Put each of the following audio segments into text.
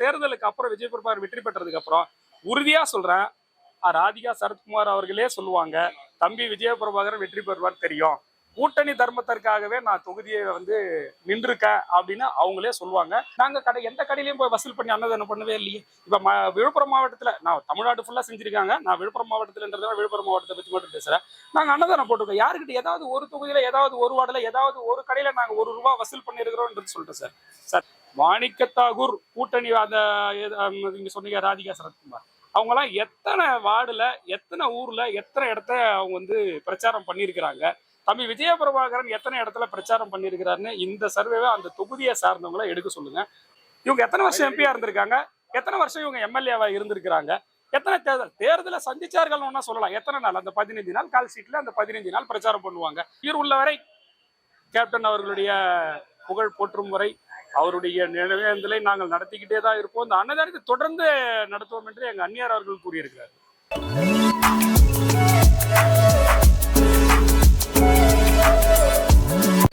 தேர்தலுக்கு அப்புறம் விஜய் பிரபாகர் வெற்றி பெற்றதுக்கு அப்புறம் உறுதியா சொல்றேன். ராதிகா சரத்குமார் அவர்களே சொல்லுவாங்க தம்பி விஜய பிரபாகரன் வெற்றி பெறுவார் தெரியும். கூட்டணி தர்மத்திற்காகவே நான் தொகுதியை வந்து நின்றுருக்கேன் அப்படின்னு அவங்களே சொல்லுவாங்க. நாங்க கடை எந்த கடையிலையும் போய் வசூல் பண்ணி அன்னதானம் பண்ணவே இல்லையே. இப்போ ம- விழுப்புரம் மாவட்டத்துல நான் தமிழ்நாடு ஃபுல்லா செஞ்சிருக்காங்க. நான் விழுப்புரம் மாவட்டத்துலன்றதால விழுப்புரம் மாவட்டத்தை பற்றி மட்டும் பேசுகிறேன் நாங்கள் அன்னதானம் போட்டிருக்கோம். யாருக்கிட்ட ஏதாவது ஒரு தொகுதியில் ஏதாவது ஒரு வார்டுல ஏதாவது ஒரு கடையில் நாங்க ஒரு ரூபா வசூல் பண்ணியிருக்கிறோன்றது சொல்லிட்டேன் சார். சார் மாணிக்கத்தாகூர் கூட்டணி அந்த நீங்க சொன்னீங்க ராதிகா சரத்குமார். அவங்கெல்லாம் எத்தனை வார்டுல எத்தனை ஊர்ல எத்தனை இடத்த அவங்க வந்து பிரச்சாரம் பண்ணியிருக்கிறாங்க. தம்பி விஜயபிரபாகரன் எத்தனை இடத்துல பிரச்சாரம் பண்ணியிருக்கிறாருன்னு இந்த சர்வேவை அந்த தொகுதியை சார்ந்தவங்கள எடுக்க சொல்லுங்க. இவங்க எத்தனை வருஷம் எம்பியா இருந்திருக்காங்க? எத்தனை வருஷம் இவங்க எம்எல்ஏவா இருந்திருக்கிறாங்க? எத்தனை தேர்தல் தேர்தலை சந்திச்சார்கள் ஒன்றா சொல்லலாம். எத்தனை நாள்? அந்த பதினஞ்சு நாள் கால் சீட்டில் அந்த பதினஞ்சு நாள் பிரச்சாரம் பண்ணுவாங்க. உயிர் உள்ளவரை கேப்டன் அவர்களுடைய புகழ் போற்றும் வரை அவருடைய நினைவேந்தலை நாங்கள் நடத்திக்கிட்டே தான் இருப்போம். இந்த அன்னதானத்தை தொடர்ந்து நடத்துவோம் என்று எங்கள் அந்நியார் அவர்கள் கூறியிருக்கிறார்.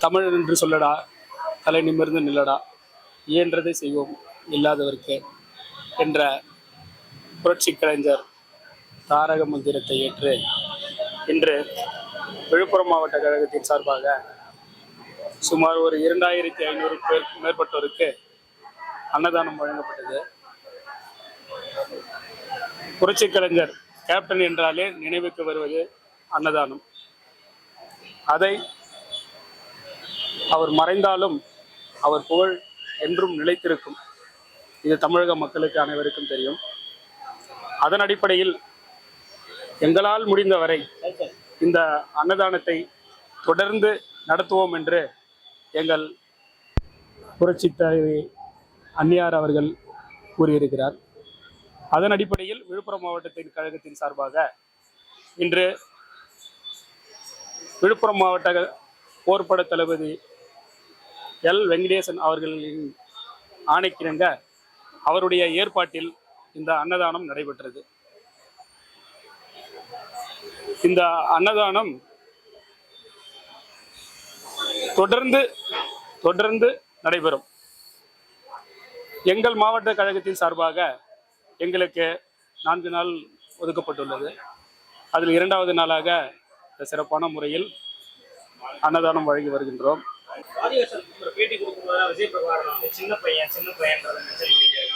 தமிழ் என்று சொல்லடா தலை நிமிர்ந்து நில்லடா இயன்றதை செய்வோம் இல்லாதவருக்கு என்ற புரட்சி கலைஞர் தாரக மந்திரத்தை ஏற்று இன்று விழுப்புரம் மாவட்ட கழகத்தின் சார்பாக சுமார் ஒரு இரண்டாயிரத்தி ஐநூறு பேர் மேற்பட்டோருக்கு அன்னதானம் வழங்கப்பட்டது. புரட்சி கலைஞர் கேப்டன் என்றாலே நினைவுக்கு வருவது அன்னதானம். அதை அவர் மறைந்தாலும் அவர் புகழ் என்றும் நிலைத்திருக்கும். இது தமிழக மக்களுக்கு அனைவருக்கும் தெரியும். அதன் அடிப்படையில் எங்களால் முடிந்தவரை இந்த அன்னதானத்தை தொடர்ந்து நடத்துவோம் என்று எங்கள் புரட்சி தலைவி அன்னியார் அவர்கள் கூறியிருக்கிறார். அதன் அடிப்படையில் விழுப்புரம் மாவட்டத்தின் கழகத்தின் சார்பாக இன்று விழுப்புரம் மாவட்ட போர்ப்பட தளபதி எல். வெங்கடேசன் அவர்களின் ஆணைக்கிணங்க அவருடைய ஏற்பாட்டில் இந்த அன்னதானம் நடைபெற்றது. இந்த அன்னதானம் தொடர்ந்து தொடர்ந்து நடைபெறும். எங்கள் மாவட்ட கழகத்தின் சார்பாக எங்களுக்கு நான்கு நாள் ஒதுக்கப்பட்டுள்ளது. அதில் இரண்டாவது நாளாக சிறப்பான முறையில் அன்னதானம் வழங்கி வருகின்றோம்.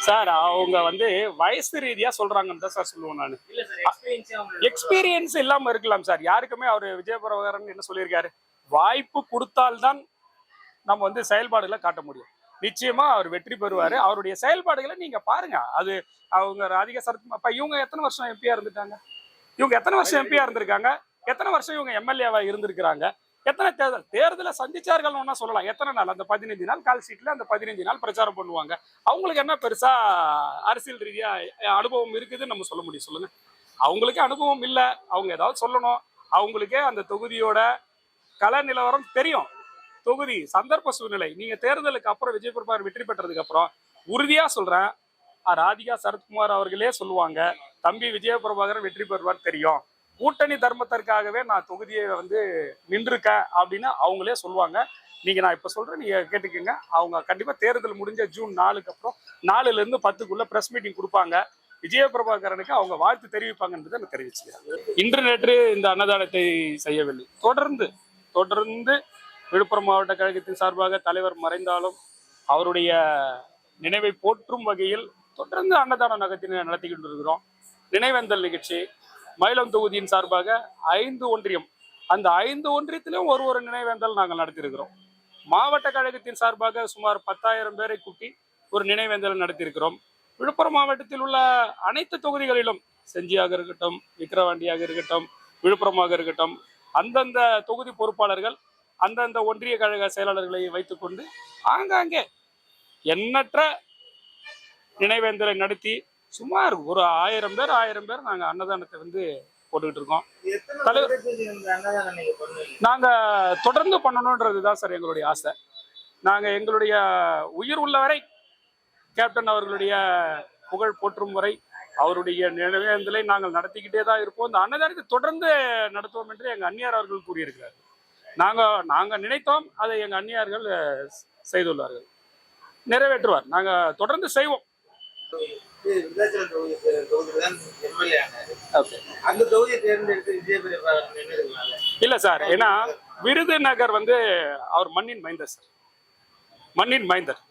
சார் அவங்க வந்து வயசு ரீதியா சொல்றாங்கன்னு தான் சார் சொல்லுவேன் நான். எக்ஸ்பீரியன்ஸ் இல்லாம இருக்கலாம் சார். யாருக்குமே அவர் விஜயபிரபாகரன் என்ன சொல்லியிருக்காரு? வாய்ப்பு கொடுத்தால்தான் நம்ம வந்து செயல்பாடுகளை காட்ட முடியும். நிச்சயமா அவர் வெற்றி பெறுவாரு. அவருடைய செயல்பாடுகளை நீங்க பாருங்க. அது அவங்க ராதிகா சரத் அப்ப இவங்க எத்தனை வருஷம் எம்பியா இருந்துட்டாங்க? இவங்க எத்தனை வருஷம் எம்பியா இருந்திருக்காங்க? எத்தனை வருஷம் இவங்க எம்எல்ஏவா இருந்திருக்கிறாங்க? எத்தனை தேர்தல் தேர்தலை சந்திச்சார்கள் ஒன்றா சொல்லலாம். எத்தனை நாள்? அந்த பதினஞ்சு நாள் கால் சீட்ல அந்த பதினஞ்சு நாள் பிரச்சாரம் பண்ணுவாங்க. அவங்களுக்கு என்ன பெருசா அரசியல் ரீதியா அனுபவம் இருக்குதுன்னு நம்ம சொல்ல முடியும். சொல்லுங்க. அவங்களுக்கே அனுபவம் இல்லை. அவங்க ஏதாவது சொல்லணும். அவங்களுக்கே அந்த தொகுதியோட கள நிலவரம் தெரியும். தொகுதி சந்தர்ப்ப சூழ்நிலை. நீங்க தேர்தலுக்கு அப்புறம் விஜய் பிரபாகர் வெற்றி பெற்றதுக்கு அப்புறம் உறுதியா சொல்றேன். ராதிகா சரத்குமார் அவர்களே சொல்லுவாங்க தம்பி விஜய பிரபாகரன் வெற்றி பெறுவார் தெரியும். கூட்டணி தர்மத்திற்காகவே நான் தொகுதியை வந்து நின்றுருக்கேன் அப்படின்னு அவங்களே சொல்லுவாங்க. நீங்க நான் இப்ப சொல்றேன் நீங்க கேட்டுக்கோங்க. அவங்க கண்டிப்பா தேர்தல் முடிஞ்ச ஜூன் நாலுக்கு அப்புறம் நாலுல இருந்து பத்துக்குள்ள பிரஸ் மீட்டிங் கொடுப்பாங்க. விஜய பிரபாகரனுக்கு அவங்க வாழ்த்து தெரிவிப்பாங்கன்றதை நான் தெரிவிச்சுக்கிறேன். இன்று நேற்று இந்த அன்னதானத்தை செய்யவில்லை. தொடர்ந்து தொடர்ந்து விழுப்புரம் மாவட்ட கழகத்தின் சார்பாக தலைவர் மறைந்தாலும் அவருடைய நினைவை போற்றும் வகையில் தொடர்ந்து அன்னதான நகத்தினை நடத்தி கொண்டிருக்கிறோம். நினைவேந்தல் நிகழ்ச்சி. மயிலம் தொகுதியின் சார்பாக ஐந்து ஒன்றியம் அந்த ஐந்து ஒன்றியத்திலும் ஒரு ஒரு நினைவேந்தல் நாங்கள் நடத்தியிருக்கிறோம். மாவட்ட கழகத்தின் சார்பாக சுமார் பத்தாயிரம் பேரை கூட்டி ஒரு நினைவேந்தல் நடத்தியிருக்கிறோம். விழுப்புரம் மாவட்டத்தில் உள்ள அனைத்து தொகுதிகளிலும் செஞ்சியாக இருக்கட்டும் விக்கிரவாண்டியாக இருக்கட்டும் விழுப்புரமாக இருக்கட்டும் அந்தந்த தொகுதி பொறுப்பாளர்கள் அந்தந்த ஒன்றிய கழக செயலாளர்களை வைத்துக்கொண்டு ஆங்காங்கே எண்ணற்ற நினைவேந்தலை நடத்தி சுமார் ஒரு ஆயிரம் பேர் ஆயிரம் பேர் நாங்கள் அன்னதானத்தை வந்து போட்டுக்கிட்டு இருக்கோம். தலைவர்- நாங்கள் தொடர்ந்து பண்ணணுன்றது தான் சார் எங்களுடைய ஆசை. நாங்கள் எங்களுடைய உயிர் உள்ளவரை கேப்டன் அவர்களுடைய புகழ் போற்றும் வரை அவருடைய நினைவேந்தலை நாங்கள் நடத்திக்கிட்டே தான் இருப்போம். இந்த அன்னதானத்தை தொடர்ந்து நடத்துவோம் என்று எங்கள் அந்நியார் அவர்கள் கூறியிருக்கிறார். நாங்கள் நாங்கள் நினைத்தோம் அதை எங்கள் அந்நியார்கள் செய்துள்ளார்கள் நிறைவேற்றுவார். நாங்கள் தொடர்ந்து செய்வோம். இல்ல சார் ஏன்னா விருதுநகர் வந்து அவர் மண்ணின் மைந்தர் சார். மண்ணின் மைந்தர்.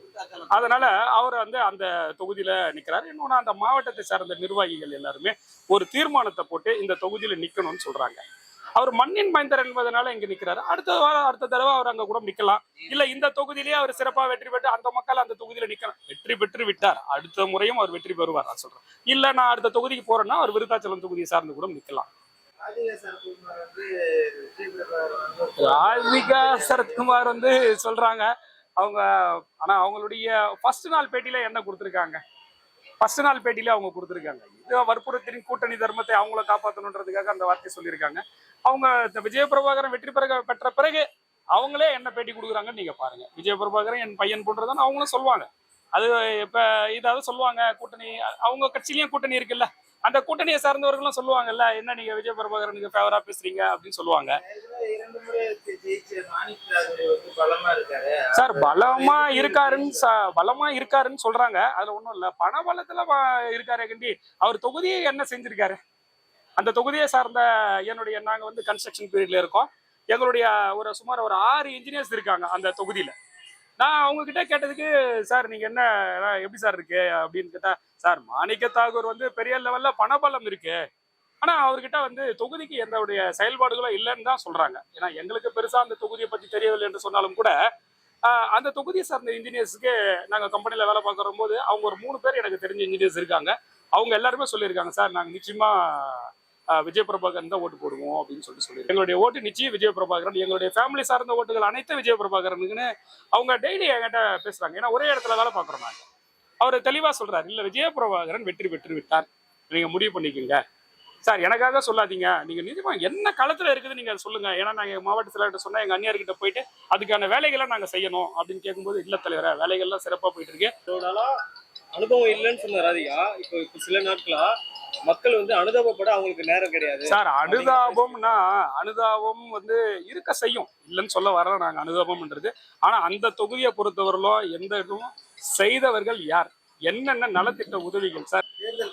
அதனால அவர் வந்து அந்த தொகுதியில நிக்கிறாரு. இன்னொன்று அந்த மாவட்டத்தை சார்ந்த நிர்வாகிகள் எல்லாருமே ஒரு தீர்மானத்தை போட்டு இந்த தொகுதியில நிக்கணும்னு சொல்றாங்க. அவர் மண்ணின் மைந்தர் என்பதனால இங்க நிக்கிறாரு. அடுத்த வாரம் அடுத்த தடவை அவர் அங்க கூட நிக்கலாம். இல்ல இந்த தொகுதியிலேயே அவர் சிறப்பா வெற்றி பெற்று அந்த மக்கள் அந்த தொகுதியில நிக்கலாம். வெற்றி பெற்று விட்டார். அடுத்த முறையும் அவர் வெற்றி பெறுவார் நான் சொல்றேன். இல்ல நான் அடுத்த தொகுதிக்கு போறேன்னா அவர் விருத்தாச்சலம் தொகுதியை சார்ந்து கூட நிக்கலாம். சரத்குமார் வந்து ராதிகா சரத்குமார் வந்து சொல்றாங்க அவங்க ஆனால் அவங்களுடைய ஃபர்ஸ்ட் நாள் பேட்டியில் என்ன கொடுத்துருக்காங்க? ஃபர்ஸ்ட் நாள் பேட்டியில அவங்க கொடுத்துருக்காங்க. இது வற்புறுத்தின் கூட்டணி தர்மத்தை அவங்கள காப்பாற்றணுன்றதுக்காக அந்த வார்த்தையை சொல்லியிருக்காங்க. அவங்க இந்த விஜய பிரபாகரன் வெற்றி பெற பெற்ற பிறகு அவங்களே என்ன பேட்டி கொடுக்குறாங்கன்னு நீங்கள் பாருங்க. விஜய பிரபாகரன் என் பையன் போன்றதுன்னு அவங்களும் சொல்லுவாங்க. அது இப்போ இதாவது சொல்லுவாங்க கூட்டணி அவங்க கட்சியிலையும் கூட்டணி இருக்குல்ல? அந்த கூட்டணியை சார்ந்தவர்களும் சொல்லுவாங்கல்ல என்ன நீங்க விஜய் பிரபாகரனுக்கு ஃபேவரா பேசுறீங்க? அப்படின்னு சொல்லுவாங்க. சார் பலமா இருக்காருன்னு பலமா இருக்காருன்னு சொல்றாங்க. அதுல ஒண்ணும் இல்ல. பண பலத்துல இருக்காரு கண்டி. அவர் தொகுதியை என்ன செஞ்சிருக்காரு? அந்த தொகுதியை சார்ந்த என்னுடைய நாங்க வந்து கன்ஸ்ட்ரக்ஷன் பீரியட்ல இருக்கோம். எங்களுடைய ஒரு சுமார் ஒரு ஆறு இன்ஜினியர்ஸ் இருக்காங்க அந்த தொகுதியில. நான் அவங்க கிட்ட கேட்டதுக்கு சார் நீங்க என்ன எப்படி சார் இருக்கு? அப்படின்னு கேட்டா சார் மாணிக்க தாகூர் வந்து பெரிய லெவல்ல பணபலம் இருக்கு. ஆனா அவர்கிட்ட வந்து தொகுதிக்கு எந்தவுடைய செயல்பாடுகளும் இல்லைன்னு தான் சொல்றாங்க. ஏன்னா எங்களுக்கு பெருசா அந்த தொகுதியை பத்தி தெரியவில்லை என்று சொன்னாலும் கூட அந்த தொகுதியை சார்ந்த இன்ஜினியர்ஸுக்கு நாங்கள் கம்பெனியில் வேலை பார்க்குற போது அவங்க ஒரு மூணு பேர் எனக்கு தெரிஞ்ச இன்ஜினியர்ஸ் இருக்காங்க. அவங்க எல்லாருமே சொல்லியிருக்காங்க சார் நாங்கள் நிச்சயமா விஜய் பிரபாகரன் தான் ஓட்டு போடுவோம் அப்படின்னு சொல்லிட்டு சொல்லி எங்களுடைய ஓட்டு நிச்சயம் விஜய பிரபாகரன். எங்களுடைய ஃபேமிலி சார்ந்த ஓட்டுகள் அனைத்து விஜய பிரபாகரனுக்குன்னு அவங்க டெய்லி என்கிட்ட பேசுறாங்க. ஏன்னா ஒரே இடத்துல வேலை பார்க்குறோம் நாங்கள் அவர் தெளிவா சொல்றாரு இல்ல விஜய பிரபாகரன் வெற்றி பெற்று விட்டார். நீங்க முடிவு பண்ணிக்கோங்க. சார் எனக்காக சொல்லாதீங்க. நீங்க நிஜமா என்ன களத்தில் இருக்குது நீங்க அதை சொல்லுங்க. ஏன்னா நாங்க மாவட்ட செயலாளர்கிட்ட சொன்னா எங்க அந்நியார்கிட்ட போயிட்டு அதுக்கான வேலைகளை நாங்க செய்யணும். அப்படின்னு கேட்கும்போது இல்ல தலைவரே வேலைகள்லாம் சிறப்பா போயிட்டு இருக்கு. அனுபவம் இல்லைன்னு சொன்ன ராதிகா. இப்போ இப்போ சில நாட்களா மக்கள் வந்து அனுதாபப்பட அவங்களுக்கு நேரம் கிடையாது. சார் அனுதாபம்னா அனுதாபம் வந்து இருக்க செய்யும். இல்லைன்னு சொல்ல வர நாங்க அனுதாபம்ன்றது. ஆனா அந்த தொகுதியை பொறுத்தவரையிலும் எந்த இதுவும் செய்தவர்கள் யார்? என்னென்ன நலத்திட்ட உதவிகள் சார்? தேர்தல்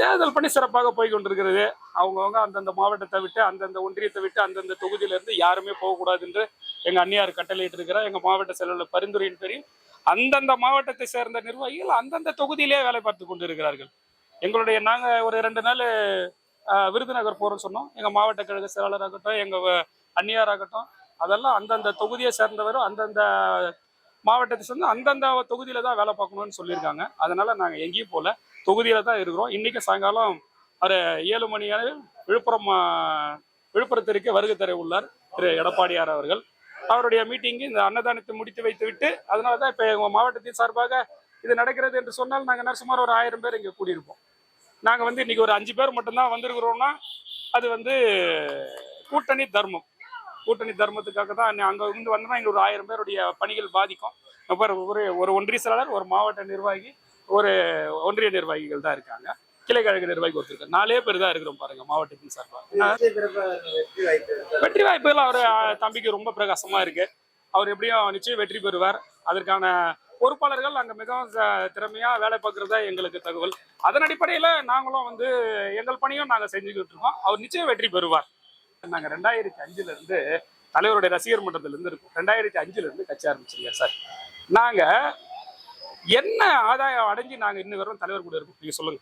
தேர்தல் பணி சிறப்பாக போய் கொண்டிருக்கிறது. அவங்கவுங்க அந்தந்த மாவட்டத்தை விட்டு அந்தந்த ஒன்றியத்தை விட்டு அந்தந்த தொகுதியில இருந்து யாருமே போகக்கூடாது என்று எங்க அந்நியார் கட்டளையிட்டு இருக்கிற எங்க மாவட்ட செயலாளர் பரிந்துரையின் பேரில் அந்தந்த மாவட்டத்தை சேர்ந்த நிர்வாகிகள் அந்தந்த தொகுதியிலே வேலை பார்த்து கொண்டிருக்கிறார்கள். எங்களுடைய நாங்கள் ஒரு ரெண்டு நாள் விருதுநகர் போகிறோம்னு சொன்னோம். எங்கள் மாவட்ட கழக செயலாளராகட்டும் எங்கள் அந்நியாராகட்டும் அதெல்லாம் அந்தந்த தொகுதியை சேர்ந்தவரும் அந்தந்த மாவட்டத்தை சேர்ந்து அந்தந்த தொகுதியில தான் வேலை பார்க்கணும்னு சொல்லியிருக்காங்க. அதனால நாங்கள் எங்கேயும் போல தொகுதியில தான் இருக்கிறோம். இன்னைக்கு சாயங்காலம் ஒரு ஏழு மணி அளவில் விழுப்புரம் விழுப்புரத்திற்கு வருகை தர உள்ளார் திரு எடப்பாடியார் அவர்கள். அவருடைய மீட்டிங்கு இந்த அன்னதானத்தை முடித்து வைத்து விட்டு அதனால தான் இப்போ எங்கள் மாவட்டத்தின் சார்பாக இது நடக்கிறது என்று சொன்னால் நாங்கள் என்ன சுமார் ஒரு ஆயிரம் பேர் இங்கே கூடியிருப்போம். நாங்கள் வந்து இன்னைக்கு ஒரு அஞ்சு பேர் மட்டும்தான் வந்திருக்கிறோம்னா அது வந்து கூட்டணி தர்மம். கூட்டணி தர்மத்துக்காக தான் அங்கே இருந்து வந்தோம்னா எங்களுக்கு ஒரு ஆயிரம் பேருடைய பணிகள் பாதிக்கும். அப்புறம் ஒரு ஒரு ஒன்றிய செயலாளர் ஒரு மாவட்ட நிர்வாகி ஒரு ஒன்றிய நிர்வாகிகள் தான் இருக்காங்க. கிளை கழக நிர்வாகி ஒருத்தர். நாலே பேர் தான் இருக்கிறோம் பாருங்க மாவட்டத்தின் சார்பாக வெற்றி வாய்ப்புகள் அவர் தம்பிக்கு ரொம்ப பிரகாசமா இருக்கு. அவர் எப்படியும் நிச்சயம் வெற்றி பெறுவார். அதற்கான பொறுப்பாளர்கள் அங்க மிகவும் திறமையா வேலை பார்க்கறதா எங்களுக்கு தகவல். அதன் அடிப்படையில நாங்களும் வந்து எங்கள் பணியும் நாங்க செஞ்சுக்கிட்டு இருக்கோம். அவர் நிச்சயம் வெற்றி பெறுவார். நாங்க ரெண்டாயிரத்தி அஞ்சுல இருந்து தலைவருடைய ரசிகர் மன்றத்துல இருந்து இருக்கோம். ரெண்டாயிரத்தி அஞ்சுல இருந்து கட்சி ஆரம்பிச்சிருக்கேன் சார். நாங்க என்ன ஆதாயம் அடைஞ்சு நாங்க இன்னும் வரும் தலைவர் கூட இருக்கோம். நீங்க சொல்லுங்க.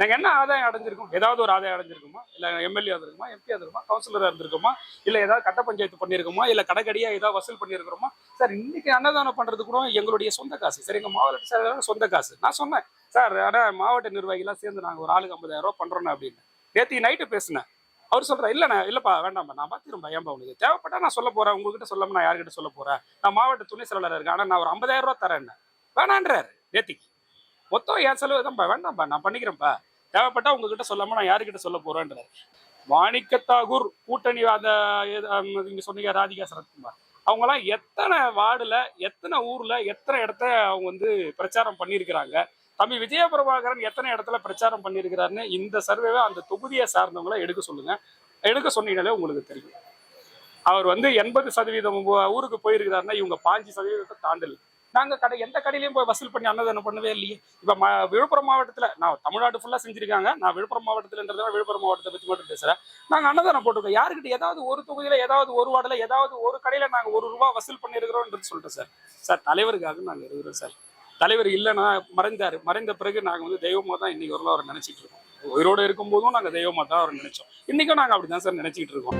நாங்க என்ன ஆதாயம் அடைஞ்சிருக்கோம்? ஏதாவது ஒரு ஆதாயம் அடைஞ்சிருக்குமா? இல்லை எம்எல்ஏ இருந்திருக்குமா எம்பி இருந்திருக்குமா கவுன்சிலராக இருந்திருக்குமா? இல்லை ஏதாவது கட்ட பஞ்சாயத்து பண்ணியிருக்கோமா இல்லை கடைக்கடியா ஏதாவது வசூல் பண்ணியிருக்கிறோமா சார் இன்னைக்கு அன்னதானம் பண்றது கூட எங்களுடைய சொந்த காசு. சரி எங்க மாவட்ட சார் சொந்த காசு. நான் சொன்னேன். சார் ஆனா மாவட்ட நிர்வாகிகளாக சேர்ந்து நாங்கள் ஒரு ஆளுக்கு ஐம்பதாயிரம் ரூபா பண்றோம் அப்படின்னு. நேற்று நைட்டு பேசினேன். அவர் சொல்றேன் இல்லண்ணா இல்லைப்பா வேண்டாம்ப்பா நான் பார்த்துக்கிறேன் ஏன்பா உனக்கு? தேவைப்பட்டா நான் சொல்ல போறேன். உங்ககிட்ட சொல்லாமல் நான் யார்கிட்ட சொல்ல போறேன்? நான் மாவட்ட துணை செயலாளர் இருக்கேன். ஆனா நான் ஒரு ஐம்பதாயிரம் ரூபா தரேன். வேணான்றாரு நேத்திக்கு. மொத்தம் என் செலவு தான்ப்பா வேண்டாம்ப்பா நான் பண்ணிக்கிறேன்ப்பா தேவைப்பட்டா உங்ககிட்ட சொல்லாம நான் யாருக்கிட்ட சொல்ல போறேன்றாரு. மாணிக்கத்தாகூர் கூட்டணி அந்த நீங்க சொன்னீங்க ராதிகா சரத்குமார். அவங்கெல்லாம் எத்தனை வார்டுல எத்தனை ஊர்ல எத்தனை இடத்த அவங்க வந்து பிரச்சாரம் பண்ணியிருக்கிறாங்க? தம்பி விஜய பிரபாகரன் எத்தனை இடத்துல பிரச்சாரம் பண்ணியிருக்கிறாருன்னு இந்த சர்வேவை அந்த தொகுதியை சார்ந்தவங்கள எடுக்க சொல்லுங்க. எடுக்க சொன்னீங்களே உங்களுக்கு தெரியும். அவர் வந்து எண்பது சதவீதம் ஊருக்கு போயிருக்கிறாருன்னா இவங்க பாஞ்சு சதவீதத்தை தாண்டல். நாங்க கடை எந்த கடையிலயும் போய் வசூல் பண்ணி அன்னதானம் பண்ணவே இல்லையே. இப்ப ம- விழுப்புரம் மாவட்டத்துல நான் தமிழ்நாடு ஃபுல்லா செஞ்சிருக்காங்க. நான் விழுப்புரம் மாவட்டத்துலன்றதால விழுப்புரம் மாவட்டத்தை பற்றி மட்டும் பேசுகிறேன் நாங்க அன்னதானம் போட்டிருக்கோம். யாருக்கிட்ட ஏதாவது ஒரு தொகுதியில் ஏதாவது ஒரு வார்டுல ஏதாவது ஒரு கடையில் நாங்க ஒரு ரூபா வசூல் பண்ணியிருக்கிறோன்றது சொல்கிறேன் சார். சார் தலைவருக்காக நாங்க இருக்கிறோம் சார். தலைவர் இல்லைன்னா மறைந்தாரு. மறைந்த பிறகு நாங்க வந்து தெய்வமாக தான் இன்னைக்கு வரலாம் அவரை நினைச்சிட்டு இருக்கோம். உயிரோட இருக்கும்போதும் நாங்க தெய்வமாக தான் அவரை நினைச்சோம். இன்னைக்கும் நாங்க அப்படிதான் சார் நினைச்சிட்டு இருக்கோம்.